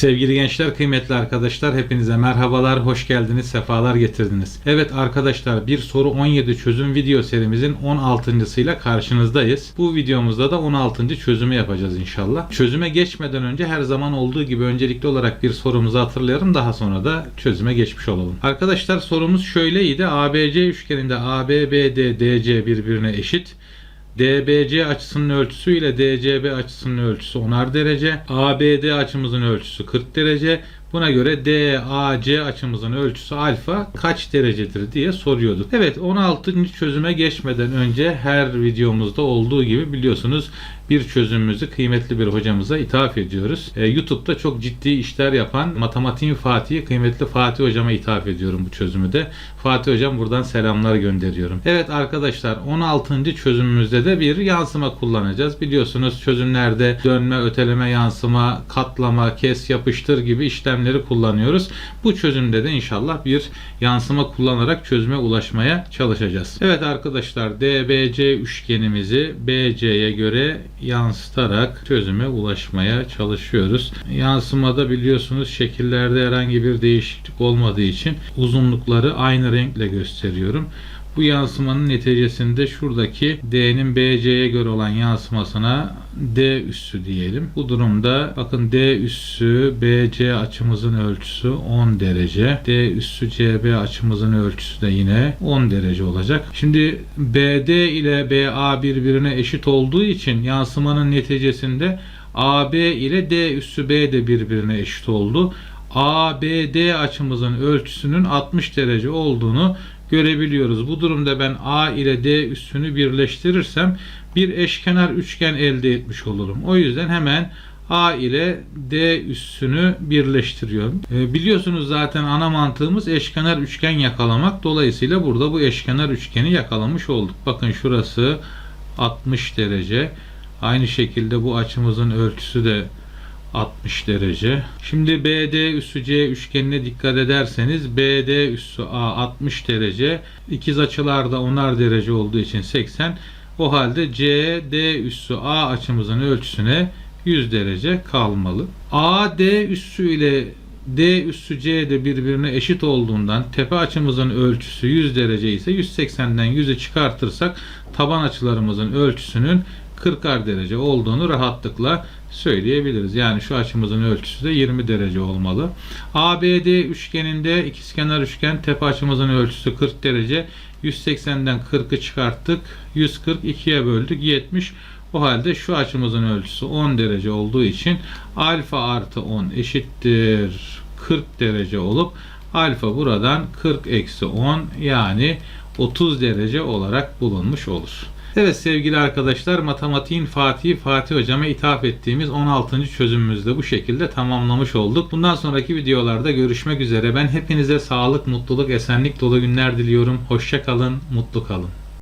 Sevgili gençler, kıymetli arkadaşlar hepinize merhabalar, hoş geldiniz, sefalar getirdiniz. Evet arkadaşlar bir soru 17 çözüm video serimizin 16.sıyla karşınızdayız. Bu videomuzda da 16. çözümü yapacağız inşallah. Çözüme geçmeden önce her zaman olduğu gibi öncelikli olarak bir sorumuzu hatırlayalım daha sonra da çözüme geçmiş olalım. Arkadaşlar sorumuz şöyleydi. ABC üçgeninde ABBD DC birbirine eşit. DBC açısının ölçüsü ile DCB açısının ölçüsü 10'ar derece. ABD açımızın ölçüsü 40 derece. Buna göre DAC açımızın ölçüsü alfa kaç derecedir diye soruyorduk. Evet 16. çözüme geçmeden önce her videomuzda olduğu gibi biliyorsunuz bir çözümümüzü kıymetli bir hocamıza ithaf ediyoruz. Ee, YouTube'da çok ciddi işler yapan matematiğin Fatih'i kıymetli Fatih hocama ithaf ediyorum bu çözümü de. Fatih hocam buradan selamlar gönderiyorum. Evet arkadaşlar 16. çözümümüzde de bir yansıma kullanacağız. Biliyorsunuz çözümlerde dönme, öteleme, yansıma, katlama, kes, yapıştır gibi işlemleri kullanıyoruz. Bu çözümde de inşallah bir yansıma kullanarak çözüme ulaşmaya çalışacağız. Evet arkadaşlar DBC üçgenimizi BC'ye göre yansıtarak çözüme ulaşmaya çalışıyoruz. Yansımada biliyorsunuz şekillerde herhangi bir değişiklik olmadığı için uzunlukları aynı renkle gösteriyorum. Bu yansımanın neticesinde şuradaki D'nin BC'ye göre olan yansımasına D üssü diyelim. Bu durumda bakın D üssü BC açımızın ölçüsü 10 derece. D üssü CB açımızın ölçüsü de yine 10 derece olacak. Şimdi BD ile BA birbirine eşit olduğu için yansımanın neticesinde AB ile D üssü B de birbirine eşit oldu. ABD açımızın ölçüsünün 60 derece olduğunu görebiliyoruz. Bu durumda ben A ile D üssünü birleştirirsem bir eşkenar üçgen elde etmiş olurum. O yüzden hemen A ile D üssünü birleştiriyorum. E, biliyorsunuz zaten ana mantığımız eşkenar üçgen yakalamak. Dolayısıyla burada bu eşkenar üçgeni yakalamış olduk. Bakın şurası 60 derece. Aynı şekilde bu açımızın ölçüsü de 60 derece. Şimdi BD üssü C üçgenine dikkat ederseniz BD üssü A 60 derece. İkiz açılarda 10'ar derece olduğu için 80. O halde CD üssü A açımızın ölçüsüne 100 derece kalmalı. AD üssü ile D üssü C de birbirine eşit olduğundan tepe açımızın ölçüsü 100 derece ise 180'den 100'ü çıkartırsak taban açılarımızın ölçüsünün 40'ar derece olduğunu rahatlıkla söyleyebiliriz. Yani şu açımızın ölçüsü de 20 derece olmalı. ABD üçgeninde ikizkenar üçgen tepe açımızın ölçüsü 40 derece. 180'den 40'ı çıkarttık. 140 2'ye böldük 70. O halde şu açımızın ölçüsü 10 derece olduğu için alfa artı 10 eşittir 40 derece olup alfa buradan 40 eksi 10 yani 30 derece olarak bulunmuş olur. Evet sevgili arkadaşlar matematiğin Fatih Fatih hocama ithaf ettiğimiz 16. çözümümüzü de bu şekilde tamamlamış olduk. Bundan sonraki videolarda görüşmek üzere. Ben hepinize sağlık, mutluluk, esenlik dolu günler diliyorum. Hoşça kalın, mutlu kalın.